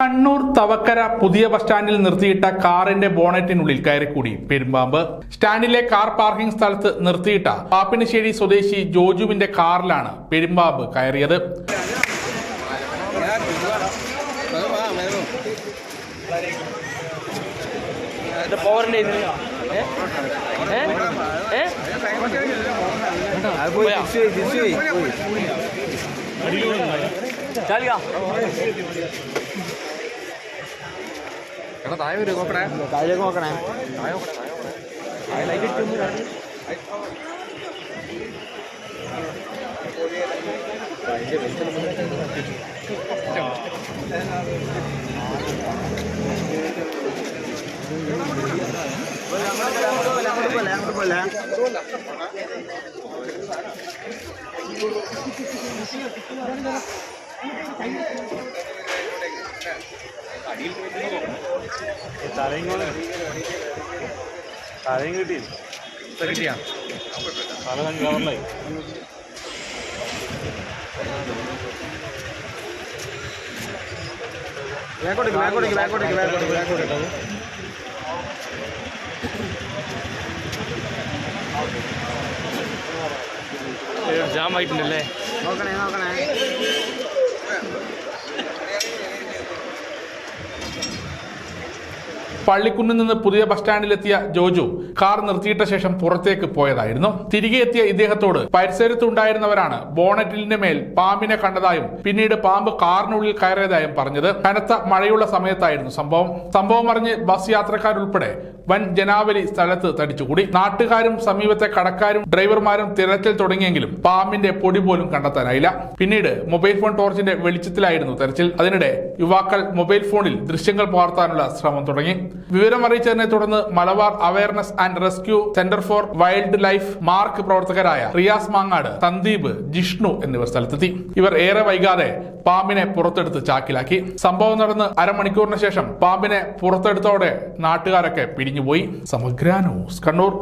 കണ്ണൂർ തവക്കര പുതിയ ബസ് സ്റ്റാൻഡിൽ നിർത്തിയിട്ട കാറിന്റെ ബോണറ്റിനുള്ളിൽ കയറിക്കൂടി പെരുമ്പാമ്പ് സ്റ്റാൻഡിലെ കാർ പാർക്കിംഗ് സ്ഥലത്ത് നിർത്തിയിട്ട പാപ്പിനിശ്ശേരി സ്വദേശി ജോജുവിന്റെ കാറിലാണ് പെരുമ്പാമ്പ് കയറിയത് ഇത് താഴെ വരും നോക്കണേ. താഴേക്ക് നോക്കണേ. താഴെ ചാലിക. താഴേക്ക് നോക്കണേ. തലയും കിട്ടി. കിട്ടിയാ? തല കവറിലായി ബാക്കോട്ടേക്ക് ബാക്കോട്ടേക്ക് ബാക്കോട്ടേക്ക് ബാക്കോട്ടേക്ക് ബാക്കോട്ടേക്ക് ജാം ആയിട്ടുണ്ടല്ലേ നോക്കണേ നോക്കണേ. പള്ളിക്കുന്നിൽ നിന്ന് പുതിയ ബസ് സ്റ്റാൻഡിലെത്തിയ ജോജു കാർ നിർത്തിയിട്ട ശേഷം പുറത്തേക്ക് പോയതായിരുന്നു. തിരികെ എത്തിയ ഇദ്ദേഹത്തോട് പരിസരത്തുണ്ടായിരുന്നവരാണ് ബോണറ്റിലിന്റെ മേൽ പാമ്പിനെ കണ്ടതായും പിന്നീട് പാമ്പ് കാറിനുള്ളിൽ കയറിയതായും പറഞ്ഞത്. കനത്ത മഴയുള്ള സമയത്തായിരുന്നു സംഭവം. സംഭവം അറിഞ്ഞ് ബസ് യാത്രക്കാരുൾപ്പെടെ വൻ ജനാവലി സ്ഥലത്ത് തടിച്ചുകൂടി. നാട്ടുകാരും സമീപത്തെ കടക്കാരും ഡ്രൈവർമാരും തിരച്ചിൽ തുടങ്ങിയെങ്കിലും പാമ്പിന്റെ പൊടി പോലും കണ്ടെത്താനായില്ല. പിന്നീട് മൊബൈൽ ഫോൺ ടോർച്ചിന്റെ വെളിച്ചത്തിലായിരുന്നു തെരച്ചിൽ. അതിനിടെ യുവാക്കൾ മൊബൈൽ ഫോണിൽ ദൃശ്യങ്ങൾ പകർത്താനുള്ള ശ്രമം തുടങ്ങി. വിവരം അറിയിച്ചതിനെ തുടർന്ന് Malabar awareness and rescue centre for wildlife MARC പ്രവർത്തകരായ റിയാസ് മാങ്ങാട് സന്ദീപ് ജിഷ്ണു എന്നിവർ സ്ഥലത്തെത്തി. ഇവർ ഏറെ വൈകാതെ പാമ്പിനെ പുറത്തെടുത്ത് ചാക്കിലാക്കി. സംഭവം നടന്ന് അരമണിക്കൂറിന് ശേഷം പാമ്പിനെ പുറത്തെടുത്തോടെ നാട്ടുകാരൊക്കെ പിരിഞ്ഞുപോയി. സമഗ്ര ന്യൂസ് കണ്ണൂർ.